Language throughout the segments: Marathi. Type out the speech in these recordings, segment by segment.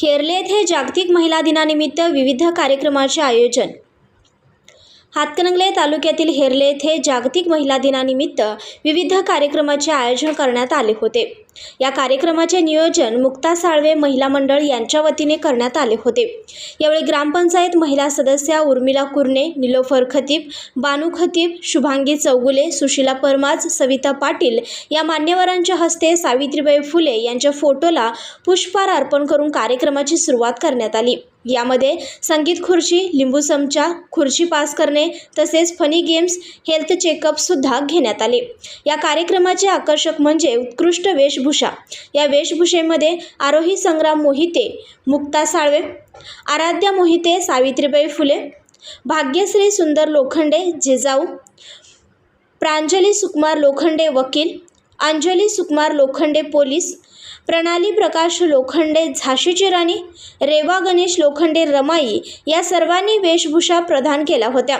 खेरले येथे जागतिक महिला दिनानिमित्त विविध कार्यक्रमाचे आयोजन. हातकणंगले तालुक्यातील हेरले येथे जागतिक महिला दिनानिमित्त विविध कार्यक्रमाचे आयोजन करण्यात आले होते. या कार्यक्रमाचे नियोजन मुक्ता साळवे महिला मंडळ यांच्या वतीने करण्यात आले होते. यावेळी ग्रामपंचायत महिला सदस्या उर्मिला कुर्णे निलोफर खतीब बानू खतीब शुभांगी चौगुले सुशिला परमाज सविता पाटील या मान्यवरांच्या हस्ते सावित्रीबाई फुले यांच्या फोटोला पुष्पहार अर्पण करून कार्यक्रमाची सुरुवात करण्यात आली. यामध्ये संगीत खुर्ची लिंबू चमचा खुर्ची पास करणे तसेच फनी गेम्स हेल्थ चेकअपसुद्धा घेण्यात आले. या कार्यक्रमाचे आकर्षक म्हणजे उत्कृष्ट वेश वेशभूषा. या वेशभूषेमध्ये आरोही संग्राम मोहिते मुक्ता साळवे आराध्या मोहिते सावित्रीबाई फुले भाग्यश्री सुंदर लोखंडे जिजाऊ प्रांजली सुकुमार लोखंडे वकील अंजली सुकुमार लोखंडे पोलीस प्रणाली प्रकाश लोखंडे झाशीची राणी रेवा गणेश लोखंडे रमाई या सर्वांनी वेशभूषा प्रदान केल्या होत्या.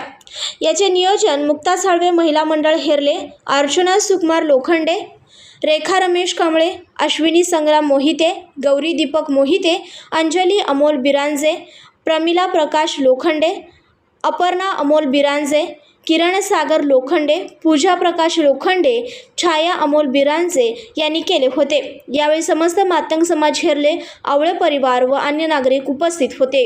याचे नियोजन मुक्ता साळवे महिला मंडळ हेरले अर्चना सुकुमार लोखंडे रेखा रमेश कांबळे अश्विनी संग्राम मोहिते गौरी दीपक मोहिते अंजली अमोल बिरांजे प्रमिला प्रकाश लोखंडे अपर्णा अमोल बिरांजे किरण सागर लोखंडे पूजा प्रकाश लोखंडे छाया अमोल बिरांजे यांनी केले होते. यावेळी समस्त मातंग समाज हेरले आवळे परिवार व अन्य नागरिक उपस्थित होते.